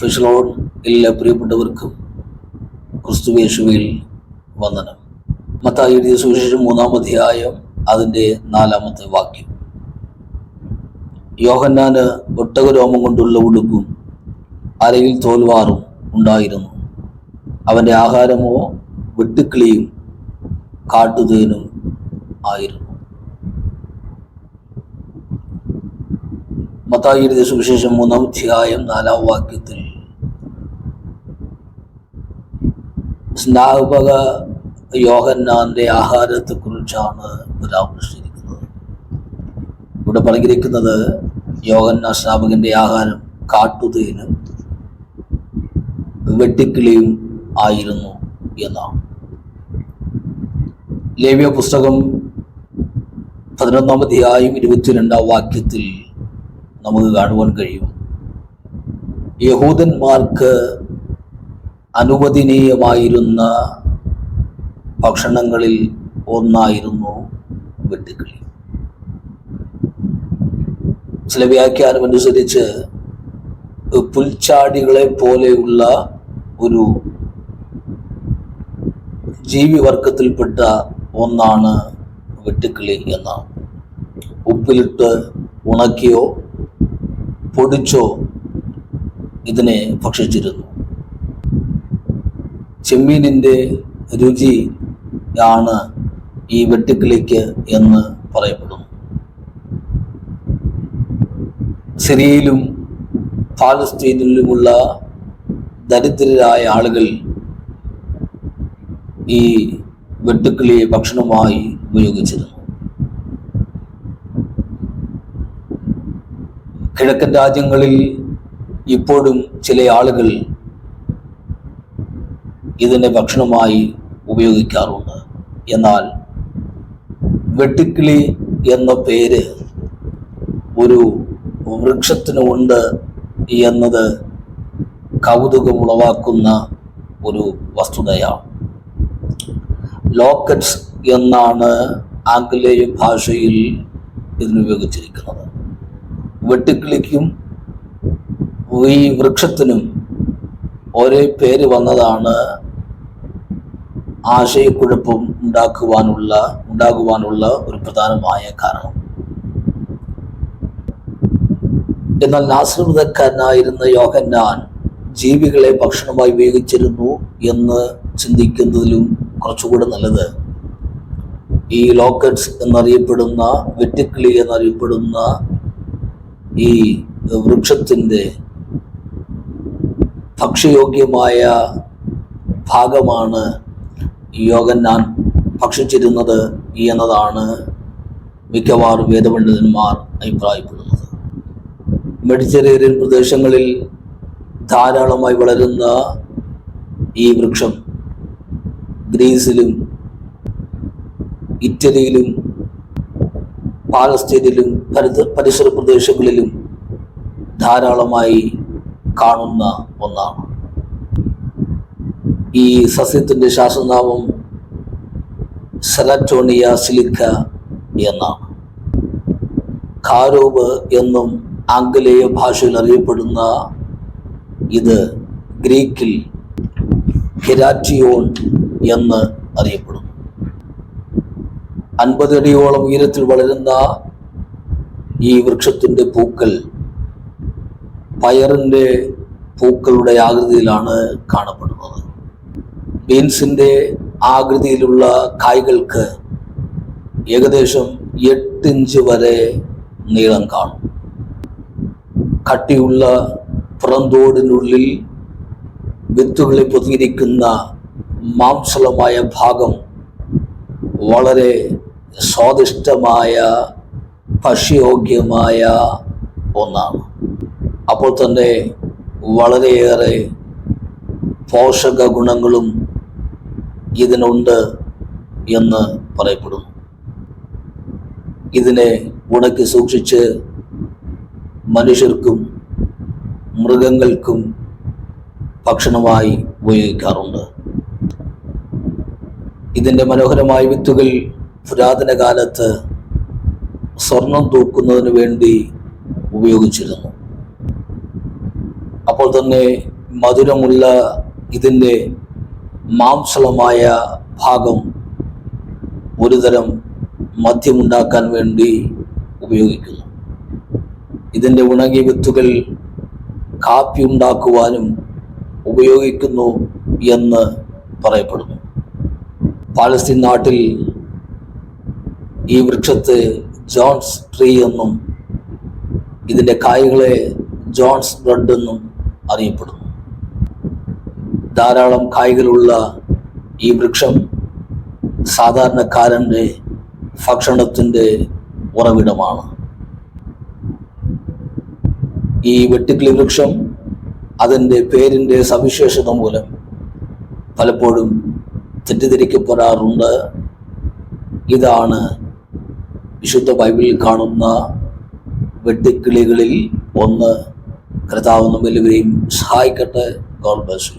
ഫിഷലോൺ എല്ലാ പ്രിയപ്പെട്ടവർക്കും ക്രിസ്തുവേശുവിൽ വന്ദനം. മത്തായി സുവിശേഷം മൂന്നാം അധ്യായം അതിന്റെ നാലാമത്തെ വാക്യം. യോഹന്നാന് ഒട്ടകരോമം കൊണ്ടുള്ള ഉടുപ്പും അരയിൽ തോൽവാറും ഉണ്ടായിരുന്നു. അവന്റെ ആഹാരമോ വെട്ടുക്കിളിയും കാട്ടുതേനും ആയിരുന്നു. മത്തായി സുവിശേഷം മൂന്നാം അധ്യായം നാലാം വാക്യത്തിൽ. സ്നാപക യോഹന്നാന്റെ ആഹാരത്തെക്കുറിച്ചാണ് പരാമർശിച്ചിരിക്കുന്നത് ഇവിടെ പറഞ്ഞിരിക്കുന്നത് യോഹന്ന സ്നാപകന്റെ ആഹാരം കാട്ടുതേനും വെട്ടിക്കിളിയും ആയിരുന്നു എന്നാണ്. ലേവ്യ പുസ്തകം പതിനൊന്നാം അധ്യായം ഇരുപത്തിരണ്ടാം വാക്യത്തിൽ നമുക്ക് കാണുവാൻ കഴിയും. യഹൂദന്മാർക്ക് അനുവദനീയമായിരുന്ന ഭക്ഷണങ്ങളിൽ ഒന്നായിരുന്നു വെട്ടുക്കിളി. ചില വ്യാഖ്യാനം അനുസരിച്ച് പുൽച്ചാടികളെ പോലെയുള്ള ഒരു ജീവിവർഗത്തിൽപ്പെട്ട ഒന്നാണ് വെട്ടുക്കിളി എന്നാണ്. ഉപ്പിലിട്ട് ഉണക്കിയോ പൊടിച്ചോ ഇതിനെ ഭക്ഷിച്ചിരുന്നു. ചെമ്മീനിന്റെ രുചി ആണ് ഈ വെട്ടുക്കിളിക്ക് എന്ന് പറയപ്പെടുന്നു. സിറിയയിലും പാലസ്തീനിലുമുള്ള ദരിദ്രരായ ആളുകൾ ഈ വെട്ടുക്കിളിയെ ഭക്ഷണമായി ഉപയോഗിച്ചിരുന്നു. കിഴക്കൻ രാജ്യങ്ങളിൽ ഇപ്പോഴും ചില ആളുകൾ ഇതിനെ ഭക്ഷണമായി ഉപയോഗിക്കാറുണ്ട്. എന്നാൽ വെട്ടിക്കിളി എന്ന പേര് ഒരു വൃക്ഷത്തിനുണ്ട് എന്നത് കൗതുകമുളവാക്കുന്ന ഒരു വസ്തുതയാണ്. ലോക്കറ്റ്സ് എന്നാണ് ആംഗലേയ ഭാഷയിൽ ഇതിനുപയോഗിച്ചിരിക്കുന്നത് വെട്ടുക്കിളിക്കും ഈ വൃക്ഷത്തിനും ഒരേ പേര് വന്നതാണ് ആശയക്കുഴപ്പം ഉണ്ടാക്കുവാനുള്ള ഉണ്ടാകുവാനുള്ള ഒരു പ്രധാനമായ കാരണം. എന്നാൽ നാസൃതക്കാരനായിരുന്ന യോഹന്നാൻ ജീവികളെ ഭക്ഷണമായി ഉപയോഗിച്ചിരുന്നു എന്ന് ചിന്തിക്കുന്നതിലും കുറച്ചുകൂടെ നല്ലത്. ഈ ലോക്കറ്റ്സ് എന്നറിയപ്പെടുന്ന വെട്ടിക്കിളി എന്നറിയപ്പെടുന്ന ഈ വൃക്ഷത്തിന്റെ ഭക്ഷ്യയോഗ്യമായ ഭാഗമാണ് യോഗന്നാൻ ഭക്ഷിച്ചിരുന്നത് എന്നതാണ് മിക്കവാറും വേദപണ്ഡിതന്മാർ അഭിപ്രായപ്പെടുന്നത്. മെഡിറ്ററേറിയൻ പ്രദേശങ്ങളിൽ ധാരാളമായി വളരുന്ന ഈ വൃക്ഷം ഗ്രീസിലും ഇറ്റലിയിലും പാലസ്തീനിലും പരിസ പരിസര പ്രദേശങ്ങളിലും ധാരാളമായി കാണുന്ന ഒന്നാണ്. ഈ സസ്യത്തിന്റെ ശാസ്ത്രനാമം സെലറ്റോണിയ സിലിക്ക എന്നാണ്. ഖാരോബ് എന്നും ആംഗലേയ ഭാഷയിൽ അറിയപ്പെടുന്ന ഇത് ഗ്രീക്കിൽ ഹിരാറ്റിയോൺ എന്ന് അറിയപ്പെടുന്നു. അൻപതടിയോളം ഉയരത്തിൽ വളരുന്ന ഈ വൃക്ഷത്തിന്റെ പൂക്കൾ പയറിന്റെ പൂക്കളുടെ ആകൃതിയിലാണ് കാണപ്പെടുന്നത്. ബീൻസിന്റെ ആകൃതിയിലുള്ള കായ്കൾക്ക് ഏകദേശം എട്ട് ഇഞ്ച് വരെ നീളം കാണും. കട്ടിയുള്ള പുറന്തോടിനുള്ളിൽ വിത്തുകളിൽ പൊതിയിരിക്കുന്ന മാംസളമായ ഭാഗം വളരെ സ്വാദിഷ്ടമായ ഭക്ഷ്യയോഗ്യമായ ഒന്നാണ്. അപ്പോൾ തന്നെ വളരെയേറെ പോഷക ഗുണങ്ങളും ഇതിനുണ്ട് എന്ന് പറയപ്പെടുന്നു. ഇതിനെ ഉണക്കി സൂക്ഷിച്ച് മനുഷ്യർക്കും മൃഗങ്ങൾക്കും ഭക്ഷണമായി ഉപയോഗിക്കാറുണ്ട്. ഇതിന്റെ മനോഹരമായ വിത്തുകൾ പുരാതന കാലത്ത് സ്വർണം തൂക്കുന്നതിന് വേണ്ടി ഉപയോഗിച്ചിരുന്നു. അപ്പോൾ തന്നെ മധുരമുള്ള ഇതിന്റെ മാംസളമായ ഭാഗം ഒരുതരം മദ്യമുണ്ടാക്കാൻ വേണ്ടി ഉപയോഗിക്കുന്നു. ഇതിന്റെ ഉണങ്ങിയ വിത്തുകൾ കാപ്പി ഉണ്ടാക്കുവാനും ഉപയോഗിക്കുന്നു എന്ന് പറയപ്പെടുന്നു. പാലസ്തീൻ നാട്ടിൽ ഈ വൃക്ഷത്തെ ജോൺസ് ട്രീ എന്നും ഇതിന്റെ കായ്കളെ ജോൺസ് ബ്രെഡ് എന്നും അറിയപ്പെടുന്നു. ധാരാളം കായ്കളുള്ള ഈ വൃക്ഷം സാധാരണക്കാരന്റെ ഭക്ഷണത്തിന്റെ ഉറവിടമാണ്. ഈ വെട്ടിക്കിളി വൃക്ഷം അതിന്റെ പേരിന്റെ സവിശേഷത മൂലം പലപ്പോഴും തെറ്റിദ്ധരിക്കപ്പെടാറുണ്ട്. ഇതാണ് വിശുദ്ധ ബൈബിളിൽ കാണുന്ന വെട്ടിക്കിളികളിൽ ഒന്ന് കർത്താവ് നമ്മെല്ലാവരെയും സഹായിക്കട്ടെ. God bless